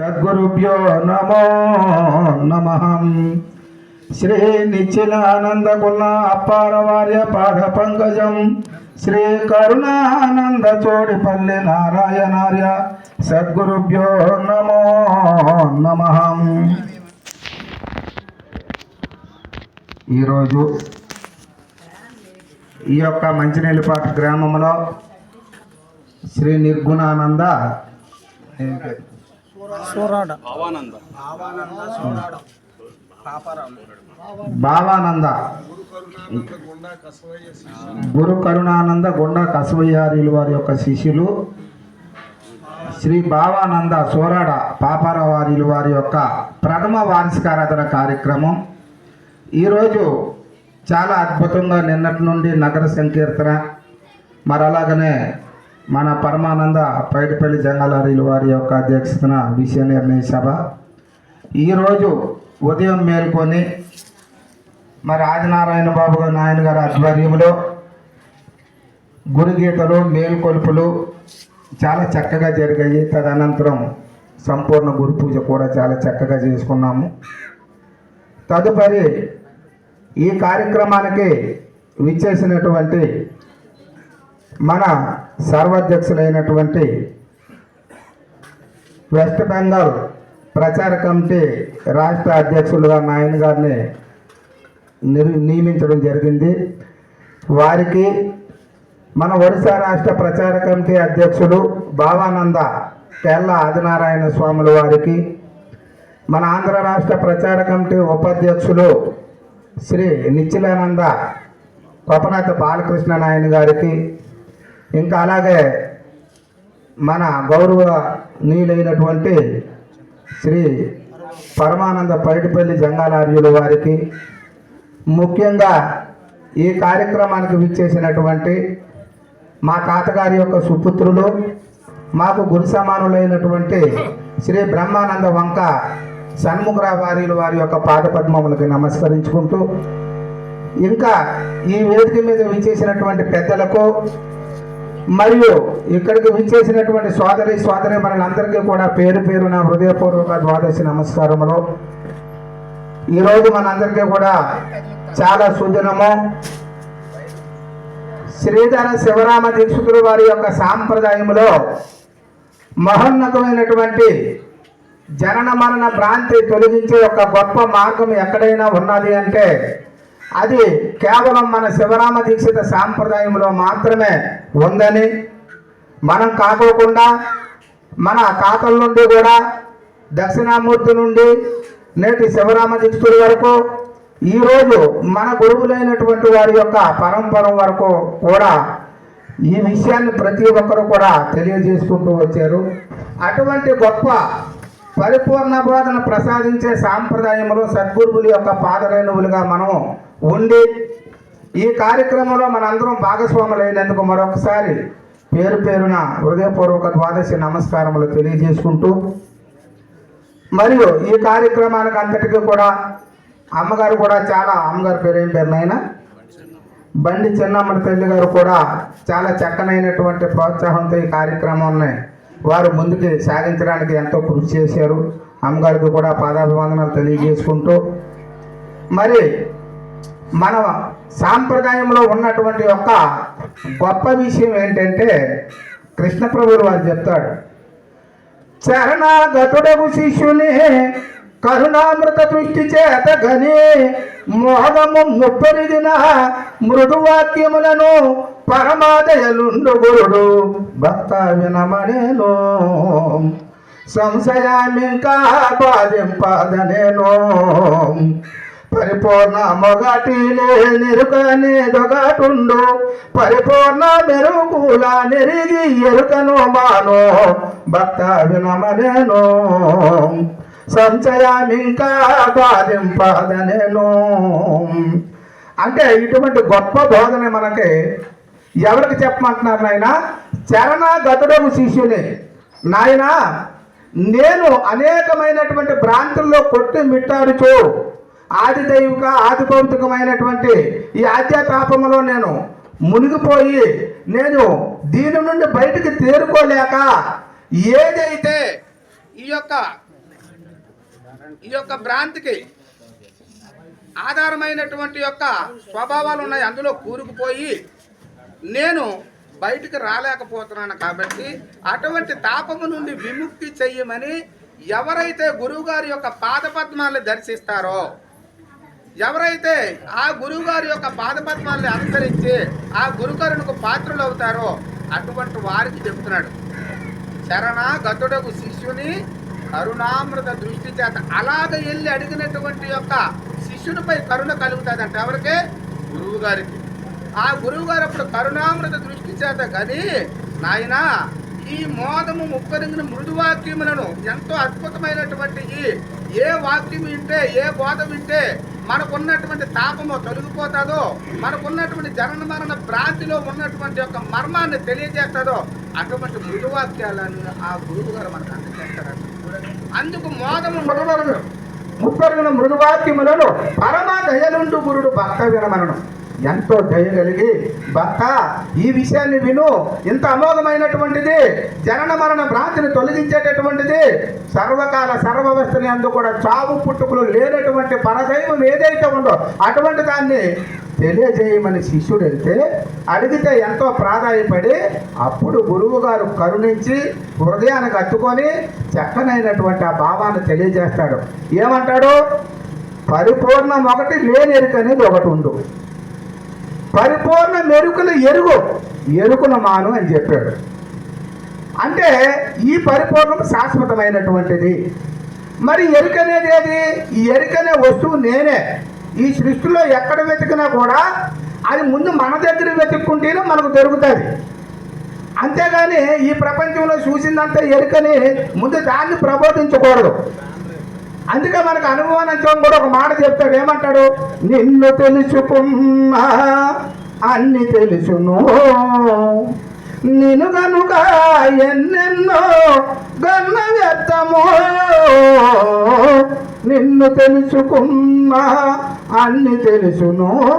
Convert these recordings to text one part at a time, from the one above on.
సద్గురుభ్యో నమో నమ. శ్రీ నిశ్చలానందకుల అప్పారవార్య పాద పంకజం. శ్రీ కరుణానంద చోడిపల్లి నారాయణార్య సద్గురుభ్యో నమో నమ. ఈరోజు ఈ యొక్క మంచినీళ్ళపాట గ్రామంలో శ్రీ నిర్గుణానంద సూరాడ. భావానంద. గురు కరుణానంద గుండా కసవయ్యారీలు వారి యొక్క శిష్యులు. శ్రీ భావానంద సోరాడ పాపారావారీలు వారి యొక్క ప్రథమ వార్షికారాధన కార్యక్రమం. ఈరోజు చాలా అద్భుతంగా నిన్నటి నుండి నగర సంకీర్తన. మరి అలాగనే మన పరమానంద పైడిపల్లి జంగాలారీలు వారి యొక్క అధ్యక్షతన విషయ నిర్ణయ సభ. ఈరోజు ఉదయం మేల్కొని మరి ఆదినారాయణ బాబు గారు నాయన గారి ఆధ్వర్యంలో గురుగీతలు మేల్కొలుపులు చాలా చక్కగా జరిగాయి. తదనంతరం సంపూర్ణ గురు పూజ కూడా చాలా చక్కగా చేసుకున్నాము. తదుపరి ఈ కార్యక్రమానికి విచ్చేసినటువంటి మన సర్వాధ్యక్షులైనటువంటి వెస్ట్ బెంగాల్ ప్రచార కమిటీ రాష్ట్ర అధ్యక్షులుగా నాయన్ గారిని నియమించడం జరిగింది. వారికి మన ఒడిశా రాష్ట్ర ప్రచార కమిటీ అధ్యక్షులు భావానంద కేరళ ఆదినారాయణ స్వాముల వారికి మన ఆంధ్ర రాష్ట్ర ప్రచార కమిటీ ఉపాధ్యక్షులు శ్రీ నిచ్చిలానంద కొపనాథ బాలకృష్ణ నాయన గారికి ఇంకా అలాగే మన గౌరవ నీలైనటువంటి శ్రీ పరమానంద పైడిపల్లి జంగాలార్యులు వారికి ముఖ్యంగా ఈ కార్యక్రమానికి విచ్చేసినటువంటి మా తాతగారి యొక్క సుపుత్రులు మాకు గురు సమానులైనటువంటి శ్రీ బ్రహ్మానంద వంక సన్ముఖరావు వారి వారి యొక్క పాదపద్మములకి నమస్కరించుకుంటూ ఇంకా ఈ వేదిక మీద విచ్చేసినటువంటి పెద్దలకు మరియు ఇక్కడికి విచ్చేసినటువంటి సోదరి సోదరి మనందరికీ కూడా పేరు పేరు నా హృదయపూర్వక ద్వాదశి నమస్కారములు. ఈరోజు మనందరికీ కూడా చాలా సూచనము శ్రీధర శివరామ దీక్షితులు వారి యొక్క సాంప్రదాయములో మహోన్నతమైనటువంటి జనన మరణ భ్రాంతి తొలగించే ఒక గొప్ప మార్గం ఎక్కడైనా ఉన్నది అంటే అది కేవలం మన శివరామ దీక్షిత సాంప్రదాయంలో మాత్రమే ఉందని మనం కాకోకుండా మన తాతల నుండి కూడా దక్షిణామూర్తి నుండి నేటి శివరామ దీక్షితుడి వరకు ఈరోజు మన గురువులైనటువంటి వారి యొక్క పరంపర వరకు కూడా ఈ విషయాన్ని ప్రతి ఒక్కరు కూడా తెలియజేసుకుంటూ వచ్చారు. అటువంటి గొప్ప పరిపూర్ణ బోధన ప్రసాదించే సాంప్రదాయంలో సద్గురువుల యొక్క పాదరేణువులుగా మనం ఉండి ఈ కార్యక్రమంలో మనందరం భాగస్వాములైనందుకు మరొకసారి పేరు పేరున హృదయపూర్వక ద్వాదశి నమస్కారములు తెలియజేసుకుంటూ మరియు ఈ కార్యక్రమానికి అంతటికీ కూడా అమ్మగారు కూడా చాలా అమ్మగారి పేరు ఏం పేరునైనా బండి చిన్నమ్మ తల్లి గారు కూడా చాలా చక్కనైనటువంటి ప్రోత్సాహంతో ఈ కార్యక్రమాన్ని వారు ముందుకు సాగించడానికి ఎంతో కృషి చేశారు. అమ్మగారికి కూడా పాదాభివందనాలు తెలియజేసుకుంటూ మరి మన సాంప్రదాయంలో ఉన్నటువంటి ఒక గొప్ప విషయం ఏంటంటే కృష్ణప్రభుడు వారు చెప్తాడు చరణాగతుడవు శిష్యుని కరుణామృత దృష్టి చేత గని మోహము ముప్పరిదిన మృదువాక్యములను పరమాదయలుండు గురుడు. భక్త వినమనేను సంశయామింకా బాధింపదనేను. పరిపూర్ణ మొగటి నెరుకనే దొగటుండు. పరిపూర్ణ మెరుగుల నెరిగి ఎరుకను మాను. భక్త వినమనేను. సంచయామింకా బాధింపదనేను. అంటే ఇటువంటి గొప్ప బోధన మనకి ఎవరికి చెప్పమంటున్నారు నాయన? చరణాగతుడకు శిష్యుని. నాయన నేను అనేకమైనటువంటి భ్రాంతుల్లో కొట్టి మిట్టాడుచు ఆది దైవిక ఆది భౌతికమైనటువంటి ఈ ఆధ్యాత్మలో నేను మునిగిపోయి నేను దీని నుండి బయటికి తేరుకోలేక ఏదైతే ఈ యొక్క ఈ యొక్క భ్రాంతికి ఆధారమైనటువంటి యొక్క స్వభావాలు ఉన్నాయి అందులో కూరుకుపోయి నేను బయటికి రాలేకపోతున్నాను కాబట్టి అటువంటి తాపము నుండి విముక్తి చెయ్యమని ఎవరైతే గురువుగారి యొక్క పాదపద్మాలను దర్శిస్తారో ఎవరైతే ఆ గురువుగారి యొక్క పాదపద్మాల్ని అనుసరించి ఆ గురుకరుణకు పాత్రలు అవుతారో అటువంటి వారికి చెబుతున్నాడు శరణ గతుడకు శిష్యుని కరుణామృత దృష్టి చేత అలాగ వెళ్ళి అడిగినటువంటి యొక్క శిష్యునిపై కరుణ కలుగుతుంది అంటే ఎవరికి? గురువు గారికి ఆ గురువు గారు అప్పుడు కరుణామృత దృష్టి చేత కానీ నాయన ఈ మోదము ముప్పరింగిన మృదువాక్యములను ఎంతో అద్భుతమైనటువంటి ఈ ఏ వాక్యం వింటే ఏ బోధ వింటే మనకున్నటువంటి తాపము తొలగిపోతుందో మనకున్నటువంటి జనన మరణ భ్రాంతిలో ఉన్నటువంటి యొక్క మర్మాన్ని తెలియజేస్తుందో అటువంటి మృదువాక్యాలను ఆ గురువు గారు మనకు అందజేస్తారంట. అందుకు మోదము మృదువరుడు ముప్పరుగున మృదువాక్యములను పరమ దయలుండు గురుడు భక్త విరమరణం ఎంతో దయ కలిగి భక్త ఈ విషయాన్ని విను. ఇంత అమోఘమైనటువంటిది జనన మరణ భ్రాంతిని తొలగించేటటువంటిది సర్వకాల సర్వవస్థని అందు కూడా చావు పుట్టుకులు లేనటువంటి పరదైవం ఏదైతే ఉందో అటువంటి దాన్ని తెలియజేయమని శిష్యుడు వెళ్తే అడిగితే ఎంతో ప్రాధాయపడి అప్పుడు గురువు గారు కరుణించి హృదయానికి అత్తుకొని చక్కనైనటువంటి ఆ భావాన్ని తెలియజేస్తాడు. ఏమంటాడు? పరిపూర్ణం ఒకటి లేని ఒకటి ఉండు. పరిపూర్ణ మెరుకులు ఎరుగు. ఎరుకును మాను అని చెప్పాడు. అంటే ఈ పరిపూర్ణం శాశ్వతమైనటువంటిది. మరి ఎరుక అనేది ఏది? ఈ ఎరుక అనే వస్తువు నేనే. ఈ సృష్టిలో ఎక్కడ వెతికినా కూడా అది ముందు మన దగ్గర వెతుక్కుంటేనే మనకు దొరుకుతుంది. అంతేగాని ఈ ప్రపంచంలో చూసిందంతా ఎరుకని ముందు దాన్ని ప్రబోధించకూడదు. అందుకే మనకు అనుభవం కూడా ఒక మాట చెప్తాడు. ఏమంటాడు? నిన్ను తెలుసుకున్నా అన్ని తెలుసును. నిన్ను కనుక ఎన్నెన్నో గన్న వ్యర్థము నిన్ను తెలుసుకున్నా అన్ని తెలుసును.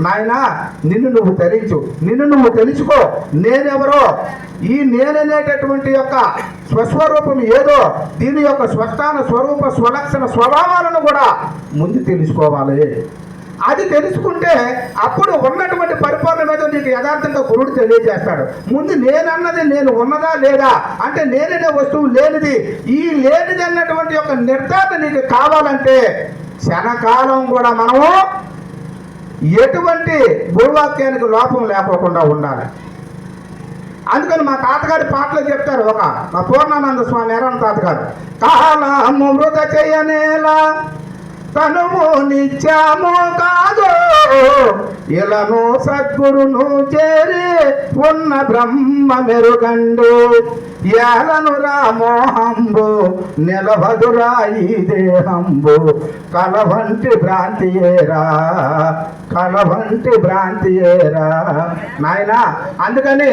నాయనా నిన్ను నువ్వు తరించు నిన్ను నువ్వు తెలుసుకో నేనెవరో? ఈ నేననేటటువంటి యొక్క స్వస్వరూపం ఏదో దీని యొక్క స్వస్థాన స్వరూప స్వలక్షణ స్వభావాలను కూడా ముందు తెలుసుకోవాలి. అది తెలుసుకుంటే అప్పుడు ఉన్నటువంటి పరిపూర్ణ మీద నీకు యథార్థంగా గురుడు తెలియజేస్తాడు. ముందు నేనన్నది నేను ఉన్నదా లేదా అంటే నేననే వస్తువు లేనిది. ఈ లేనిది అన్నటువంటి యొక్క నిర్ధారణ నీకు కావాలంటే క్షణకాలం కూడా మనము ఎటువంటి గురువాక్యానికి లోపం లేకోకుండా ఉండాలి. అందుకని మా తాతగారి పాటలు చెప్తారు ఒక మా పూర్ణానంద స్వామి ఎర్రన్న తాతగారు కాలము మృత చేయనేలా తనుము నిత్యము కాదు. ఇలను సద్గురును చేరి ఉన్న బ్రహ్మ మెరుగండు. ఏలను రామోహంబు నిలవదురా ఈ దేహంబు. కలవంటి భ్రాంతియేరా కలవంటి భ్రాంతియేరా నాయన అందుకని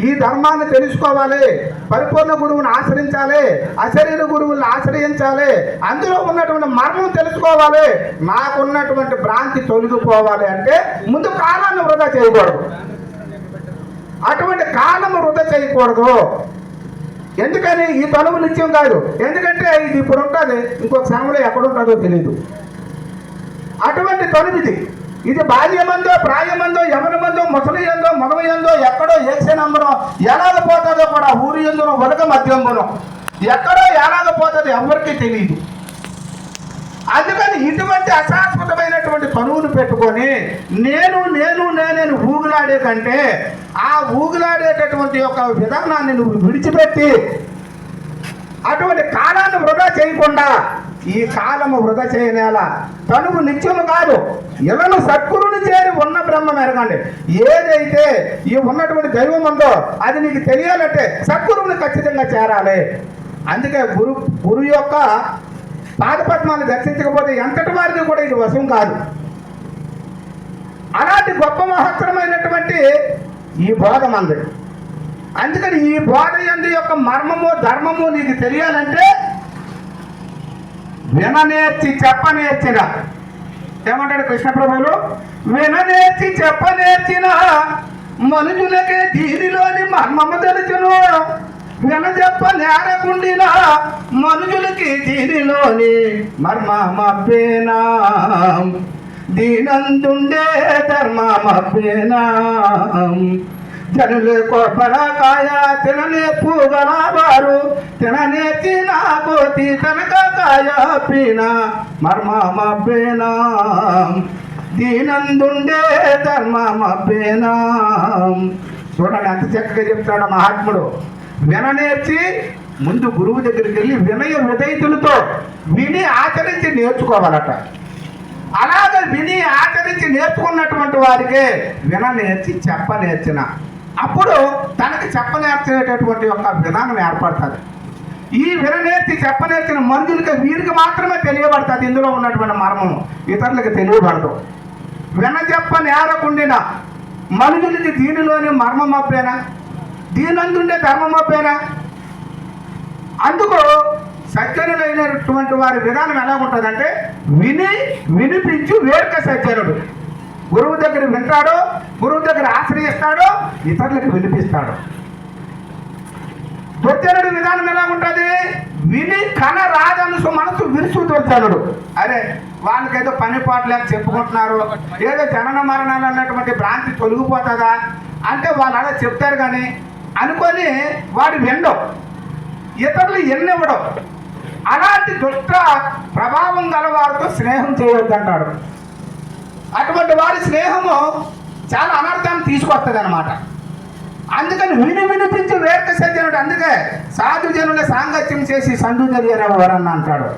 ఈ ధర్మాన్ని తెలుసుకోవాలి. పరిపూర్ణ గురువుని ఆశ్రయించాలి. అశరీర గురువుల్ని ఆశ్రయించాలి. అందులో ఉన్నటువంటి మర్మం తెలుసుకోవాలి. నాకున్నటువంటి భ్రాంతి తొలగిపోవాలి అంటే ముందు కాలాన్ని వృధా చేయకూడదు. అటువంటి కాలం వృధా చేయకూడదు. ఎందుకని? ఈ తనువు నిత్యం కాదు. ఎందుకంటే ఇది ఇప్పుడు ఉంటుంది. ఇంకొక సమయంలో ఎక్కడ ఉంటుందో తెలియదు అటువంటి తనువిది ఇది బాల్యమందో ప్రాయమందో యవనమందో ముసలి ఎందో మగవి ఎందో ఎక్కడో ఏసే నంబరం ఎలాగ పోతుందో కూడా ఊరి ఎందునో వడక మధ్యంబరం ఎక్కడో ఎలాగ పోతుందో ఎవరికీ తెలియదు అందుకని ఇటువంటి అశాశ్వతమైనటువంటి పనువును పెట్టుకొని నేను నేను నేనేను ఊగులాడే కంటే ఆ ఊగులాడేటటువంటి యొక్క విధానాన్ని నువ్వు విడిచిపెట్టి అటువంటి కాలాన్ని వృధా చేయకుండా ఈ కాలము వృధా చేయనేలా? తనువు నిత్యము కాదు. ఇలను సద్గురుని చేరి ఉన్న బ్రహ్మం ఎరగండి. ఏదైతే ఈ ఉన్నటువంటి దైవం ఉందో అది నీకు తెలియాలంటే సద్గురువుని ఖచ్చితంగా చేరాలి. అందుకే గురు గురు యొక్క పాదపద్మాలు దర్శించకపోతే ఎంతటి వారికి కూడా ఇది వశం కాదు. అలాంటి గొప్ప మహత్తరమైనటువంటి ఈ బోధ మంది. అందుకని ఈ బోధ ఎందు యొక్క మర్మము ధర్మము నీకు తెలియాలంటే విననేర్చి చెప్పనేర్చిన. ఏమంటాడు కృష్ణ ప్రభువులు? విననేర్చి చెప్పనేర్చిన మనుషులకే దీనిలోని మర్మము తెలుసును వినజెప్ప నేరకుండిన మనుషులకి దీనిలోని మర్మమప్పేనా? దీనందుండే ధర్మమప్పేనా? జనులు కొబ్బరకాయ తిననే పూగల వారు తిననే తినా కోతి తనకాయ పీన మర్మమప్పేనా దీనందుండే ధర్మమప్పేనా చూడండి ఎంత చక్కగా చెప్తాడు మహాత్ముడు. విననేర్చి ముందు గురువు దగ్గరికి వెళ్ళి వినయ విధేయతులతో విని ఆచరించి నేర్చుకోవాలట. అలాగ విని ఆచరించి నేర్చుకున్నటువంటి వారికే విననేర్చి చెప్పనేర్చిన అప్పుడు తనకి చెప్పనేర్చేటటువంటి ఒక విధానం ఏర్పడుతుంది. ఈ విననేర్చి చెప్పనేర్చిన మనుషులకి వీరికి మాత్రమే తెలియబడుతుంది ఇందులో ఉన్నటువంటి మర్మము ఇతరులకు తెలియబడదు. వినజెప్ప నేరకుండిన మనుషులకి దీనిలోని మర్మం అప్పేనా దీనందుండే ధర్మం అప్పేనా అందుకు సజ్జనులైనటువంటి వారి విధానం ఎలా ఉంటుందంటే విని వినిపించు వేడుక సజ్జనుడు. గురువు దగ్గర వింటాడు గురువు దగ్గర ఆశ్రయిస్తాడు ఇతరులకు వినిపిస్తాడు. దుర్జనుడి విధానం ఎలా ఉంటుంది? విని కన రాజనుసు మనసు విరుసు దుర్జనుడు అరే వాళ్ళకేదో పని పాట లేక చెప్పుకుంటున్నారు. ఏదో జనన మరణాలు అన్నటువంటి భ్రాంతి తొలగిపోతుందా? అంటే వాళ్ళు అలా చెప్తారు కానీ అనుకొని వాడు వినడం. ఇతరులు ఎన్నివ్వడం. అలాంటి దుష్ట ప్రభావం గల వారితో స్నేహం చేయొద్దంటాడు. అటువంటి వారి స్నేహము చాలా అనర్థాన్ని తీసుకొస్తుంది అనమాట అందుకని విని వినిపించి వేర్క సజ్జనుడు అందుకే సాధుజనుల సాంగత్యం చేసి సంధు జరిగినవారని అంటాడు.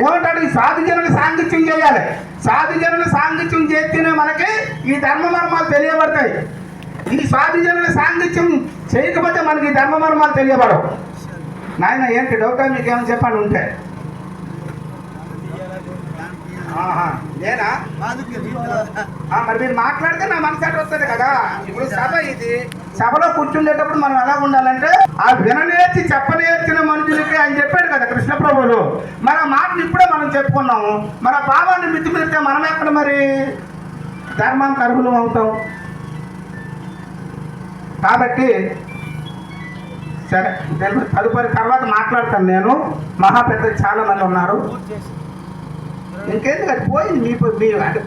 ఏమంటాడు? ఈ సాధుజనుల సాంగత్యం చేయాలి. సాధుజనుల సాంగత్యం చేస్తేనే మనకి ఈ ధర్మ మర్మాలు తెలియబడతాయి. ఈ సాధుజనుల సాంగత్యం చేయకపోతే మనకి ఈ ధర్మ మర్మాలు తెలియబడవు. నాయన ఏంటి డౌటా మీకు చెప్పండి ఉంటే నేనా మరి మీరు మాట్లాడితే నా మనసు అటు వస్తుంది కదా. ఇప్పుడు సభ ఇది. సభలో కూర్చుండేటప్పుడు మనం ఎలా ఉండాలంటే ఆ విననేర్చి చెప్పనేర్చిన మనుషులకి ఆయన చెప్పాడు కదా కృష్ణ ప్రభువులు. మన మాటలు ఇప్పుడే మనం చెప్పుకున్నాము. మన భావాన్ని మితిమిలితే మనం ఎక్కడ మరి? ధర్మానికి అర్హులం అవుతాం. కాబట్టి సరే తదుపరి తర్వాత మాట్లాడతాను నేను. మహా పెద్ద చాలా మంది ఉన్నారు. ఇంకేందుకు అది పోయింది మీ మీ అంటే